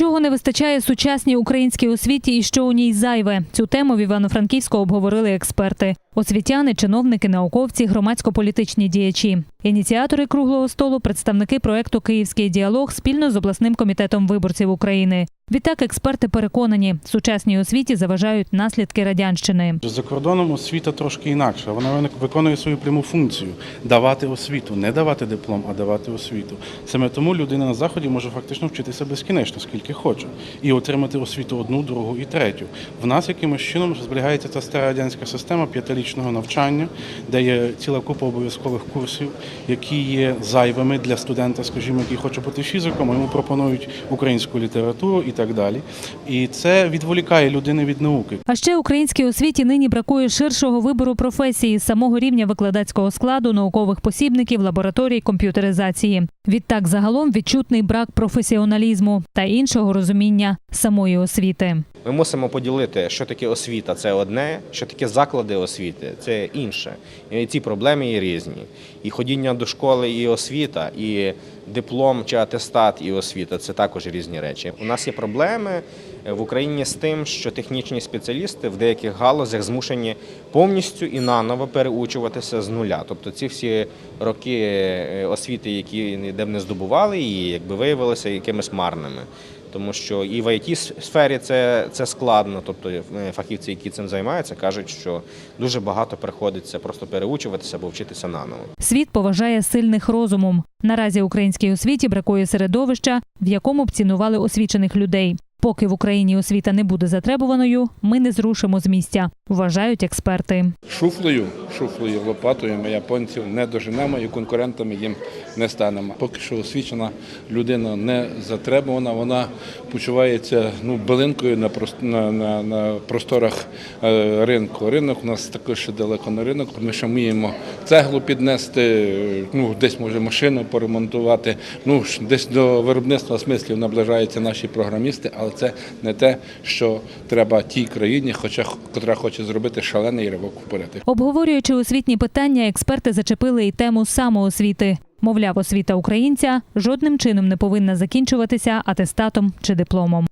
Чого не вистачає сучасній українській освіті і що у ній зайве? Цю тему в Івано-Франківську обговорили експерти. Освітяни, чиновники, науковці, громадсько-політичні діячі. Ініціатори круглого столу, представники проекту Київський діалог спільно з обласним комітетом виборців України. Відтак експерти переконані, сучасній освіті заважають наслідки радянщини. За кордоном освіта трошки інакша. Вона виконує свою пряму функцію давати освіту, не давати диплом, а давати освіту. Саме тому людина на заході може фактично вчитися безкінечно, скільки хоче, і отримати освіту одну, другу і третю. В нас якимось чином зберігається та стара радянська система п'ятирічного навчання, де є ціла купа обов'язкових курсів, які є зайвими для студента, скажімо, який хоче бути фізиком, йому пропонують українську літературу і так далі. І це відволікає людини від науки. А ще українській освіті нині бракує ширшого вибору професії самого рівня викладацького складу, наукових посібників, лабораторій, комп'ютеризації. Відтак, загалом відчутний брак професіоналізму та іншого розуміння самої освіти. Ми мусимо поділити, що таке освіта це одне, що таке заклади освіти це інше. І ці проблеми є різні. І ходіння до школи, і освіта, і диплом чи атестат, і освіта це також різні речі. У нас є проблеми в Україні з тим, що технічні спеціалісти в деяких галузях змушені повністю і наново переучуватися з нуля. Тобто ці всі роки е, освіти, які ніде б не здобували, і якби виявилися якимись марними. Тому що і в it сфері це, це складно. Тобто е, фахівці, які цим займаються, кажуть, що дуже багато приходиться просто переучуватися або вчитися наново. Світ поважає сильних розумом. Наразі українській освіті бракує середовища, в якому б цінували освічених людей. Поки в Україні освіта не буде затребуваною, ми не зрушимо з місця, вважають експерти. шуфлею, шуфлею, лопатою ми японців не доженемо і конкурентами їм не станемо. Поки що освічена людина не затребувана, вона почувається ну, билинкою на, на, на, на просторах е, ринку. Ринок у нас також ще далеко на ринок. Ми ще вміємо цеглу піднести, ну, десь може машину поремонтувати. Ну, десь до виробництва смислів наближаються наші програмісти, але це не те, що треба тій країні, хоча котра хоче зробити шалений ривок вперед. Обговорюючи освітні питання, експерти зачепили і тему самоосвіти. Мовляв, освіта українця жодним чином не повинна закінчуватися атестатом чи дипломом.